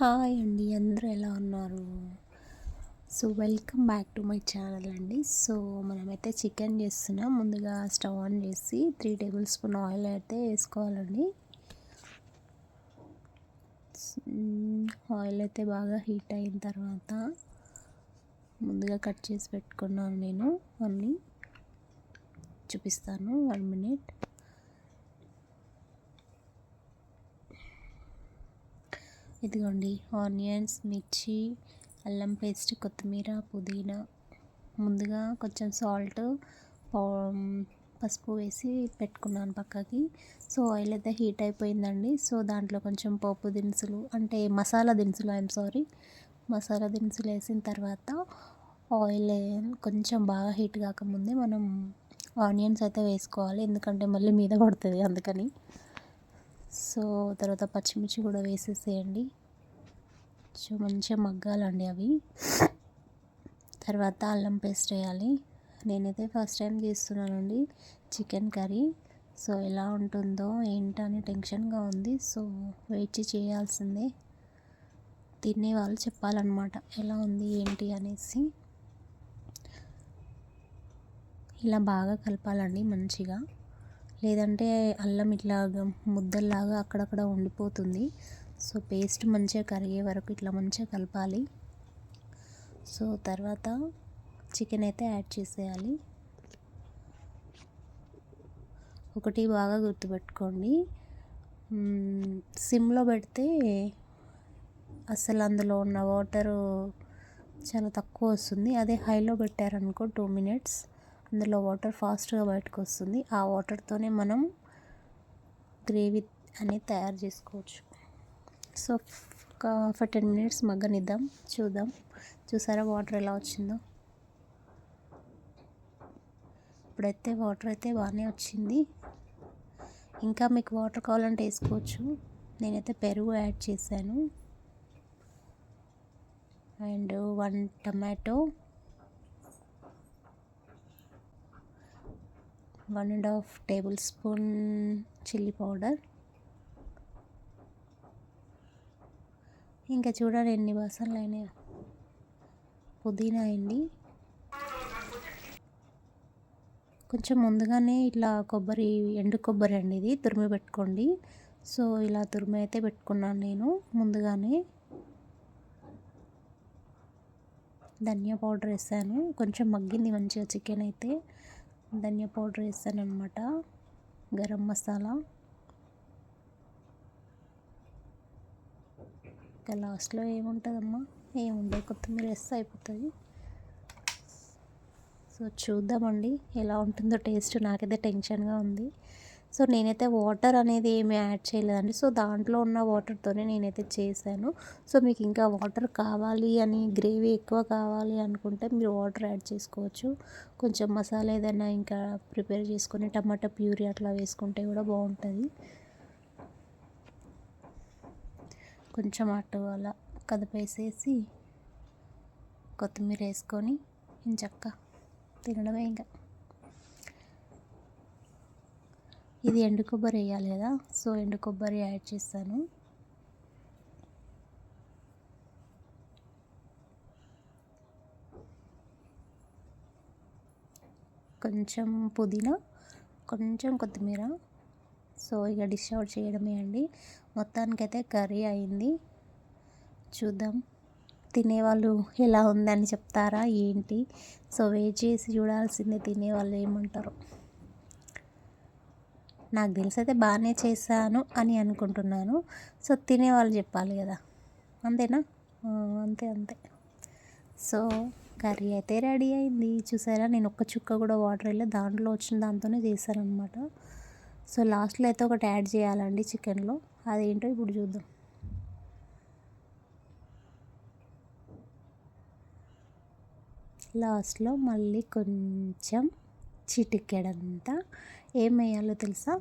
Hi అండి అందరూ ఎలా ఉన్నారు? So welcome back to my channel అండి. సో మనమైతే చికెన్ చేస్తున్నాం. ముందుగా స్టవ్ ఆన్ చేసి త్రీ టేబుల్ స్పూన్ ఆయిల్ అయితే వేసుకోవాలండి. ఆయిల్ అయితే బాగా హీట్ అయిన తర్వాత ముందుగా కట్ చేసి పెట్టుకున్నాను నేను. అన్నీ చూపిస్తాను. One minute. ఇదిగోండి ఆనియన్స్ మిర్చి అల్లం పేస్ట్ కొత్తిమీర పుదీనా ముందుగా కొంచెం సాల్ట్ పసుపు వేసి పెట్టుకున్నాను పక్కకి. సో ఆయిల్ అయితే హీట్ అయిపోయిందండి. సో దాంట్లో కొంచెం పప్పు దినుసులు అంటే మసాలా దినుసులు ఐఎమ్ సారీ. మసాలా దినుసులు వేసిన తర్వాత ఆయిల్ కొంచెం బాగా హీట్ కాకముందే మనం ఆనియన్స్ అయితే వేసుకోవాలి. ఎందుకంటే మళ్ళీ మీద పడుతుంది అందుకని. సో తర్వాత పచ్చిమిర్చి కూడా వేసేసేయండి. సో మంచిగా మగ్గాలండి అవి. తర్వాత అల్లం పేస్ట్ వేయాలి. నేనైతే ఫస్ట్ టైం చేస్తున్నానండి చికెన్ కర్రీ. సో ఎలా ఉంటుందో ఏంటని టెన్షన్గా ఉంది. సో వెయిట్ చేయాల్సిందే. తినే వాళ్ళు చెప్పాలన్నమాట ఎలా ఉంది ఏంటి అనేసి. ఇలా బాగా కలపాలండి మంచిగా. లేదంటే అల్లం ఇట్లా ముద్దల్లాగా అక్కడక్కడ ఉండిపోతుంది సో పేస్ట్ మంచిగా కరిగే వరకు ఇట్లా మంచిగా కలపాలి. సో తర్వాత చికెన్ అయితే యాడ్ చేసేయాలి. ఒకటి బాగా గుర్తుపెట్టుకోండి. సిమ్లో పెడితే అసలు అందులో ఉన్న వాటరు చాలా తక్కువ వస్తుంది. అదే హైలో పెట్టారనుకో టూ మినిట్స్. అందులో వాటర్ ఫాస్ట్గా బయటకు వస్తుంది ఆ వాటర్తోనే మనం గ్రేవీ అనేది తయారు చేసుకోవచ్చు. సో ఒక టెన్ మినిట్స్ మగ్గనిద్దాం. చూద్దాం. చూసారా వాటర్ ఎలా వచ్చిందో? ఇప్పుడైతే వాటర్ అయితే బాగానే వచ్చింది. ఇంకా మీకు వాటర్ కావాలంటే వేసుకోవచ్చు. నేనైతే పెరుగు యాడ్ చేశాను. And one tomato one and half tablespoon chilli powder. ఇంకా చూడండి ఎన్ని బాసనలు అయినాయి. పుదీనా అండి. కొంచెం ముందుగానే ఇట్లా కొబ్బరి ఎండు కొబ్బరి అండి ఇది తురిమి పెట్టుకోండి. సో ఇలా తురిమి అయితే పెట్టుకున్నాను నేను ముందుగానే. ధనియా పౌడర్ వేసాను. కొంచెం మగ్గింది మంచిగా చికెన్ అయితే. ధనియా పౌడర్ వేస్తాను అనమాట గరం మసాలా. ఇంకా లాస్ట్లో ఏముంటుందమ్మా? ఏముండదు కొత్తిమీర వేస్తే అయిపోతుంది. సో చూద్దామండి ఎలా ఉంటుందో టేస్ట్. నాకైతే టెన్షన్గా ఉంది. సో నేనైతే వాటర్ అనేది ఏమి యాడ్ చేయలేదండి. సో దాంట్లో ఉన్న వాటర్తోనే నేనైతే చేశాను. సో మీకు ఇంకా వాటర్ కావాలి అని గ్రేవీ ఎక్కువ కావాలి అనుకుంటే మీరు వాటర్ యాడ్ చేసుకోవచ్చు. కొంచెం మసాలా ఏదైనా ఇంకా ప్రిపేర్ చేసుకొని టమాటా ప్యూరీ అట్లా వేసుకుంటే కూడా బాగుంటుంది. కొంచెం అటు అలా కదిపేసేసి కొత్తిమీర వేసుకొని ఇంచక్క తినడమే ఇంకా. ఇది ఎండు కొబ్బరి వేయాలి కదా. సో ఎండు కొబ్బరి యాడ్ చేస్తాను. కొంచెం పుదీనా కొంచెం కొత్తిమీర. సో ఇక డిష్ అవుట్ చేయడమే అండి. మొత్తానికైతే కర్రీ అయింది. చూద్దాం. తినేవాళ్ళు ఎలా ఉందని చెప్తారా ఏంటి? సో వెయిట్ చేసి చూడాల్సిందే తినేవాళ్ళు ఏమంటారు. నాకు తెలిసి అయితే బాగానే చేశాను అని అనుకుంటున్నాను. సో తినేవాళ్ళు చెప్పాలి కదా. అంతేనా? అంతే అంతే. సో కర్రీ అయితే రెడీ అయింది. చూసారా? నేను ఒక్క చుక్క కూడా వాటర్ వెళ్ళి దాంట్లో వచ్చిన దాంతోనే చేశానమాట అనమాట సో లాస్ట్లో అయితే ఒకటి యాడ్ చేయాలండి చికెన్లో. అదేంటో ఇప్పుడు చూద్దాం. లాస్ట్లో మళ్ళీ కొంచెం చిటికెడంతా ఏం వేయాలో తెలుసా?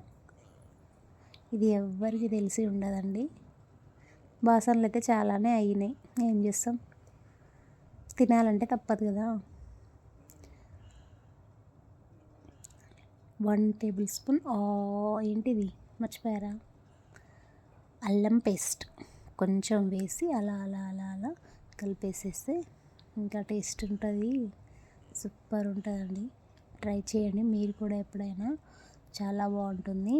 ఇది ఎవ్వరికి తెలిసి ఉండదండి. బాసనలు అయితే చాలానే అయినాయి. ఏం చేస్తాం? తినాలంటే తప్పదు కదా. వన్ టేబుల్ స్పూన్ ఏంటిది? మర్చిపోయారా? అల్లం పేస్ట్. కొంచెం వేసి అలా అలా అలా అలా కలిపేసేస్తే ఇంకా టేస్ట్ ఉంటుంది. సూపర్ ఉంటుందండి. ట్రై చేయండి. మీరు కూడా ఎప్పుడైనా చాలా బాగుంటుంది.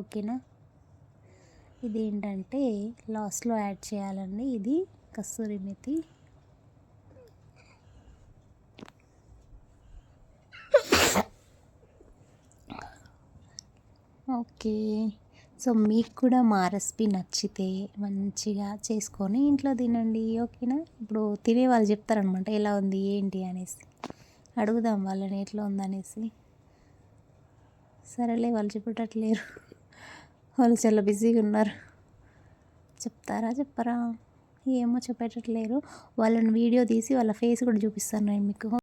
ఓకేనా? ఇది ఏంటంటే లాస్ట్లో యాడ్ చేయాలండి. ఇది కస్తూరి మెతి. ఓకే. సో మీకు కూడా మా రెసిపీ నచ్చితే మంచిగా చేసుకొని ఇంట్లో తినండి. ఓకేనా? ఇప్పుడు తినే వాళ్ళు చెప్తారనమాట ఎలా ఉంది ఏంటి అనేసి. అడుగుదాం వాళ్ళని ఎట్లా ఉందనేసి. సరేలే వాళ్ళు చెప్పేటట్లేరు. వాళ్ళు చాలా బిజీగా ఉన్నారు. చెప్తారా చెప్పరా? ఏమో చెప్పేటట్లేరు. వాళ్ళని వీడియో తీసి వాళ్ళ ఫేస్ కూడా చూపిస్తాను నేను మీకు.